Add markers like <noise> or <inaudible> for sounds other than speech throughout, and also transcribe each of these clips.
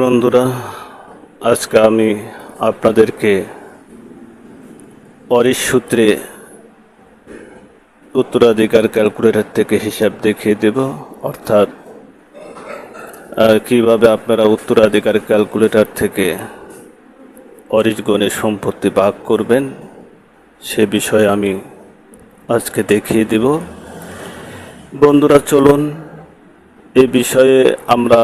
বন্ধুরা, আজকে আমি আপনাদেরকে অরিস সূত্রে উত্তরাধিকার ক্যালকুলেটর থেকে হিসাব দেখিয়ে দেব। অর্থাৎ কীভাবে আপনারা উত্তরাধিকার ক্যালকুলেটর থেকে অরিস সম্পত্তি ভাগ করবেন, সে বিষয়ে আমি আজকে দেখিয়ে দেব। বন্ধুরা, চলুন, এ বিষয়ে আমরা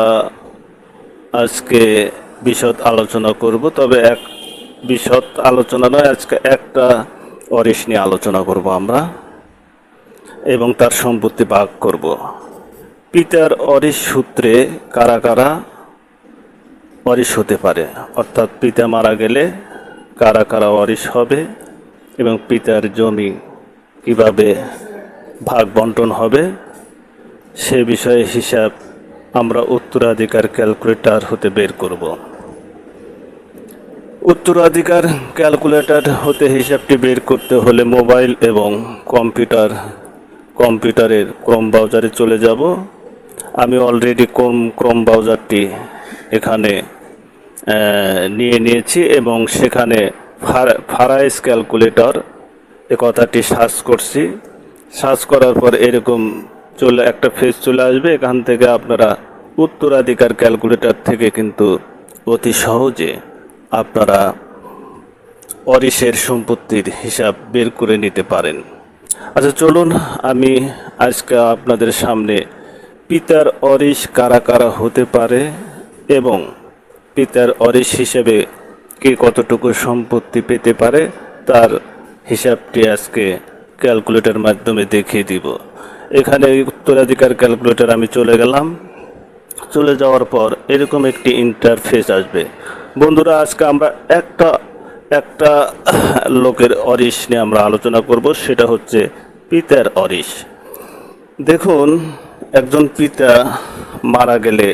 আজকে বিশদ আলোচনা করব, তবে এক বিশদ আলোচনা নয়, আজকে একটা অরিস নিয়ে আলোচনা করব আমরা এবং তার সম্পত্তি ভাগ করব। পিতার অরিস সূত্রে কারা কারা অরিস হতে পারে? অর্থাৎ পিতা মারা গেলে কারা কারা অরিস হবে এবং পিতার জমি কীভাবে ভাগ বন্টন হবে সে বিষয়ে হিসাব আমরা উত্তরাধিকার ক্যালকুলেটর হতে বের করব। উত্তরাধিকার ক্যালকুলেটর হতে হিসাবটি বের করতে হলে মোবাইল এবং কম্পিউটার, কম্পিউটারের ক্রোম ব্রাউজারে চলে যাব। আমি অলরেডি ক্রোম ক্রোম ব্রাউজারটি এখানে নিয়ে নিয়েছি এবং সেখানে ফারাইস ক্যালকুলেটর এ কথাটি সার্চ করছি। সার্চ করার পর এরকম চলে, একটা ফেজ চলে আসবে। এখান থেকে আপনারা উত্তরাধিকার ক্যালকুলেটর থেকে কিন্তু অতি সহজে আপনারা অরিসের সম্পত্তির হিসাব বের করে নিতে পারেন। আচ্ছা চলুন আমি আজকে আপনাদের সামনে পিতার অরিস কারা কারা হতে পারে এবং পিতার অরিস হিসেবে কে কতটুকু সম্পত্তি পেতে পারে তার হিসাবটি আজকে ক্যালকুলেটর মাধ্যমে দেখিয়ে দিব। এখানে উত্তরাধিকার ক্যালকুলেটর আমি চলে গেলাম। চলে যাওয়ার পর এরকম একটি ইন্টারফেস আসবে। বন্ধুরা, আজকে আমরা একটা একটা লোকের অরিস নিয়ে আমরা আলোচনা করব, সেটা হচ্ছে পিতার অরিস। দেখুন, একজন পিতা মারা গেলে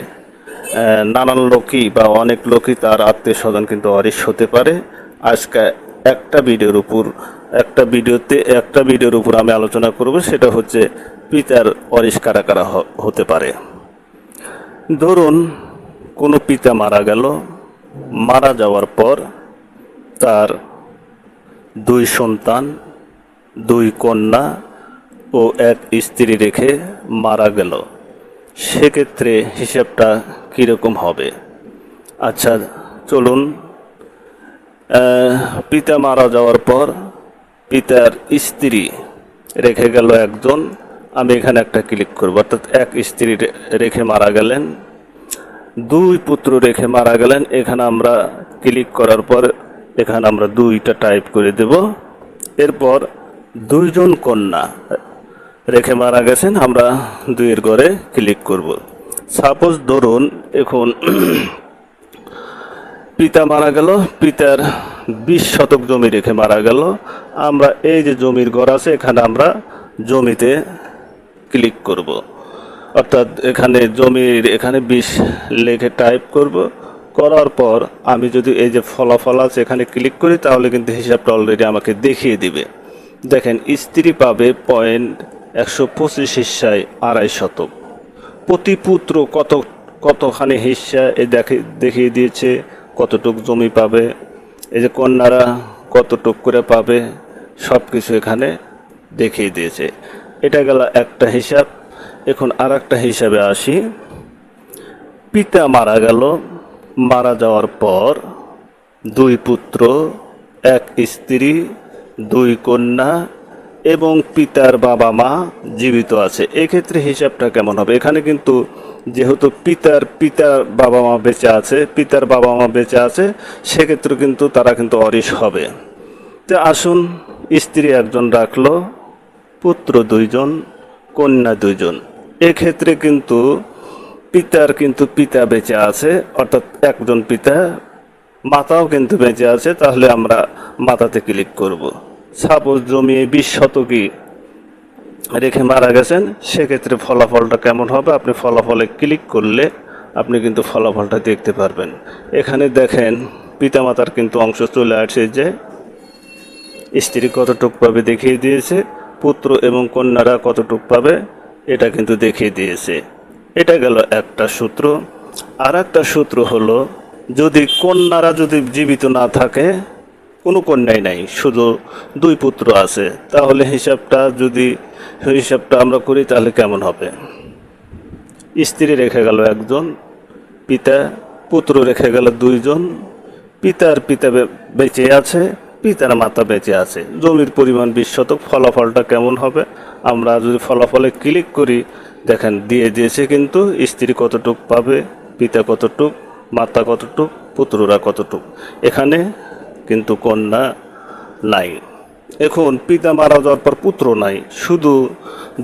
নানান লোকই বা অনেক লোকই তার আত্মীয় স্বজন কিন্তু অরিস হতে পারে। আজকে একটা ভিডিওর উপর, একটা ভিডিওতে, একটা ভিডিওর উপর আমি আলোচনা করব, সেটা হচ্ছে পিতার অরিস কারা কারা হতে পারে। ধরুন, কোনো পিতা মারা গেল, মারা যাওয়ার পর তার দুই সন্তান, দুই কন্যা ও এক স্ত্রী রেখে মারা গেল। সেক্ষেত্রে হিসাবটা কীরকম হবে? আচ্ছা চলুন। পিতা মারা যাওয়ার পর পিতার স্ত্রী রেখে গেল একজন আমি এখানে একটা ক্লিক করব। অর্থাৎ এক স্ত্রী রেখে মারা গেলেন, দুই পুত্র রেখে মারা গেলেন। এখানে আমরা ক্লিক করার পর এখানে আমরা দুইটা টাইপ করে দেব। এরপর দুইজন কন্যা রেখে মারা গেছেন, আমরা দুইয়ের ঘরে ক্লিক করব। সাপোজ ধরুন এখন <clears throat> পিতা মারা গেল, পিতার বিশ শতক জমি রেখে মারা গেল। আমরা এই যে জমির ঘর আছে, এখানে আমরা জমিতে ক্লিক করব। অর্থাৎ এখানে জমির এখানে বিষ লেখে টাইপ করব। করার পর আমি যদি এই যে ফলাফল আছে এখানে ক্লিক করি, তাহলে কিন্তু হিসাবটা অলরেডি আমাকে দেখিয়ে দিবে। দেখেন, স্ত্রী পাবে পয়েন্ট একশো পঁচিশ হিসায় আড়াই শতক। প্রতি পুত্র কত, কতখানি হিস্সা এ দেখে, দেখিয়ে দিয়েছে, কতটুক জমি পাবে। এই যে কন্যারা কতটুক করে পাবে সব কিছু এখানে দেখিয়ে দিয়েছে। এটা গেল একটা হিসাব। এখন আর একটা হিসাবে আসি। পিতা মারা গেল। মারা যাওয়ার পর দুই পুত্র, এক স্ত্রী, দুই কন্যা এবং পিতার বাবা মা জীবিত আছে। এক্ষেত্রে হিসাবটা কেমন হবে? এখানে কিন্তু যেহেতু পিতার পিতার বাবা মা বেঁচে আছে, পিতার বাবা মা বেঁচে আছে, সেক্ষেত্রে কিন্তু তারা কিন্তু অরিস হবে। তো আসুন, স্ত্রী একজন রাখল। পুত্র দুইজন, কন্যা দুইজন। এক্ষেত্রে কিন্তু পিতার কিন্তু পিতা বেঁচে আছে, অর্থাৎ একজন পিতা, মাতাও কিন্তু বেঁচে আছে, তাহলে আমরা মাতাতে ক্লিক করব। সাপোজ জমি বিশ শতকই রেখে মারা গেছেন, সেক্ষেত্রে ফলাফলটা কেমন হবে? আপনি ফলাফলে ক্লিক করলে আপনি কিন্তু ফলাফলটা দেখতে পারবেন। এখানে দেখেন, পিতামাতার কিন্তু অংশ চলে আসে যে, স্ত্রী কতটুক পাবে দেখিয়ে দিয়েছে পুত্র এবং কন্যারা কতটুক পাবে, এটা কিন্তু দেখিয়ে দিয়েছে। এটা গেল একটা সূত্র। আর একটা সূত্র হলো, যদি কন্যারা যদি জীবিত না থাকে, কোনো কন্যাই নাই, শুধু দুই পুত্র আছে, তাহলে হিসাবটা যদি, হিসাবটা আমরা করি, তাহলে কেমন হবে? স্ত্রী রেখে গেল একজন, পিতা, পুত্র রেখে গেল দুইজন, পিতার পিতা বেঁচে আছে পিতার মাতা বেঁচে আছে। জমির পরিমাণ বিশ শতক, ফলাফলটা কেমন হবে? আমরা যদি ফলাফলে ক্লিক করি, দেখেন দিয়ে দিয়েছে কিন্তু স্ত্রী কতটুক পাবে, পিতা কতটুক, মাতা কতটুক, পুত্ররা কতটুক। এখানে কিন্তু কন্যা নাই। এখন পিতা মারা যাওয়ার পর পুত্র নাই, শুধু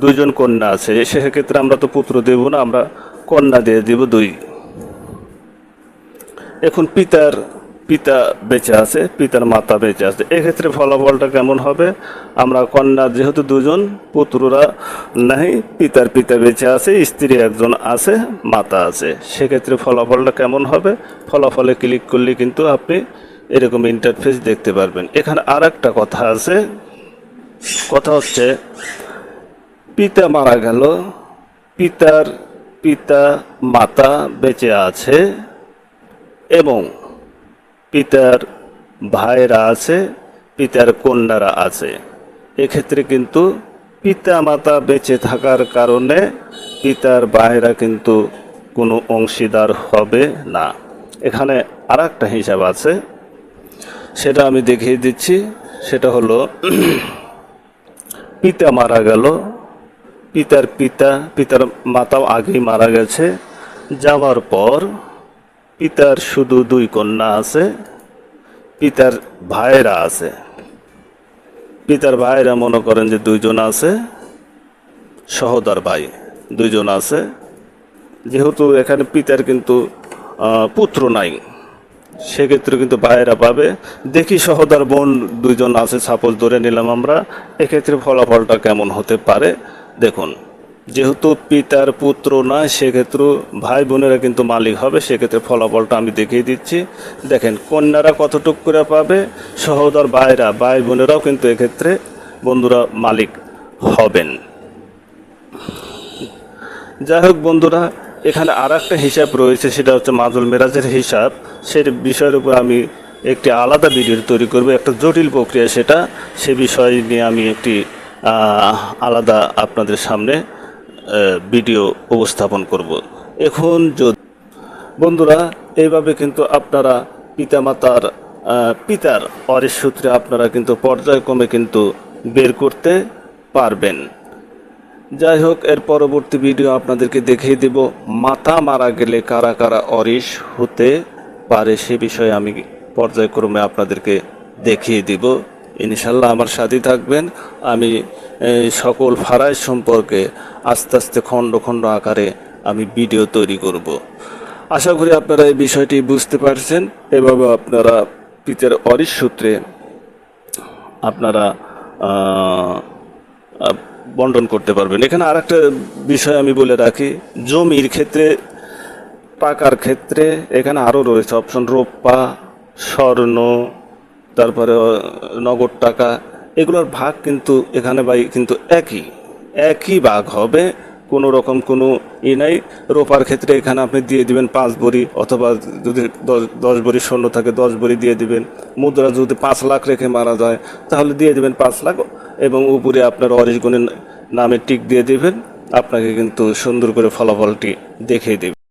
দুইজন কন্যা আছে। সেক্ষেত্রে আমরা তো পুত্র দেব না, আমরা কন্যা দিয়ে দিব দুই। এখন পিতার পিতা বেঁচে আছে, পিতার মাতা বেঁচে আছে। এক্ষেত্রে ফলাফলটা কেমন হবে? আমরা কন্যা যেহেতু দুজন, পুত্ররা নাই, পিতার পিতা বেঁচে আছে, স্ত্রী একজন আছে, মাতা আছে। সেক্ষেত্রে ফলাফলটা কেমন হবে? ফলাফলে ক্লিক করলে কিন্তু আপনি এরকম ইন্টারফেস দেখতে পারবেন। এখানে আর একটা কথা আছে। কথা হচ্ছে, পিতা মারা গেল, পিতার পিতা মাতা বেঁচে আছে এবং পিতার ভাইরা আছে, পিতার কন্যারা আছে। এক্ষেত্রে কিন্তু পিতা মাতা বেঁচে থাকার কারণে পিতার ভাইরা কিন্তু কোনো অংশীদার হবে না। এখানে আর একটা হিসাব আছে, সেটা আমি দেখিয়ে দিচ্ছি। সেটা হলো, পিতা মারা গেল, পিতার পিতা, পিতার মাতাও আগেই মারা গেছে। যাওয়ার পর পিতার শুধু দুই কন্যা আছে, পিতার ভাইয়েরা আছে। পিতার ভাইয়েরা মনে করেন যে দুইজন আছে, সহদর ভাই দুইজন আছে। যেহেতু এখানে পিতার কিন্তু পুত্র নাই, সেক্ষেত্রে কিন্তু ভাইয়েরা পাবে। দেখি সহদার বোন দুইজন আছে সাপোজ ধরে নিলাম আমরা, এক্ষেত্রে ফলাফলটা কেমন হতে পারে? দেখুন। যেহেতু পিতার পুত্র নয় সেক্ষেত্রে ভাই বোনেরা কিন্তু মালিক হবে, সেক্ষেত্রে ফলাফলটা আমি দেখিয়ে দিচ্ছি। দেখেন, কন্যারা কতটুক করে পাবে? সহোদর ভাইরা, ভাই বোনেরাও কিন্তু এক্ষেত্রে বন্ধুরা মালিক হবেন। যাই হোক বন্ধুরা, এখানে আর একটা হিসাব রয়েছে, সেটা হচ্ছে মাজুল মেরাজের হিসাব। সেই বিষয়ের উপর আমি একটি আলাদা ভিডিও তৈরি করব, একটা জটিল প্রক্রিয়া সেটা। সে বিষয় নিয়ে আমি একটি আলাদা আপনাদের সামনে ভিডিও উপস্থাপন করব। এখন যদি বন্ধুরা, এইভাবে কিন্তু আপনারা পিতামাতার পিতার অরের সূত্রে আপনারা কিন্তু পর্যায়ক্রমে কিন্তু বের করতে পারবেন। যাই হোক, এর পরবর্তী ভিডিও আপনাদেরকে দেখিয়ে দেব। মাথা মারা গেলে কারা কারা অরিশ হতে পারে সে বিষয়ে আমি পর্যায়ক্রমে আপনাদেরকে দেখিয়ে দিব। ইনশাল্লাহ আমার সাথে থাকবেন। আমি সকল ফারাই সম্পর্কে আস্তে আস্তে খণ্ড খণ্ড আকারে আমি ভিডিও তৈরি করব। আশা করি আপনারা এই বিষয়টি বুঝতে পারছেন। এভাবে আপনারা পিতার অরিশ সূত্রে আপনারা বন্টন করতে পারবেন। এখানে আর একটা বিষয় আমি বলে রাখি, জমির ক্ষেত্রে টাকার ক্ষেত্রে এখানে আরও রয়েছে অপশন রোপ্পা স্বর্ণ তারপরে নগদ টাকা, এগুলোর ভাগ কিন্তু এখানে ভাই কিন্তু একই। একই ভাগ হবে, কোনো রকম কোনো ই নাই। রোপার ক্ষেত্রে এখানে আপনি দিয়ে দিবেন পাঁচ বড়ি, অথবা যদি দশ বড়ি স্বর্ণ থাকে, দশ বড়ি দিয়ে দিবেন। মুদ্রা যদি পাঁচ লাখ রেখে মারা যায়, তাহলে দিয়ে দিবেন পাঁচ লাখ, এবং উপরে আপনার অরিশ গুণের নামে টিক দিয়ে দিবেন, আপনাকে কিন্তু সুন্দর করে ফলাফলটি দেখিয়ে দেবে।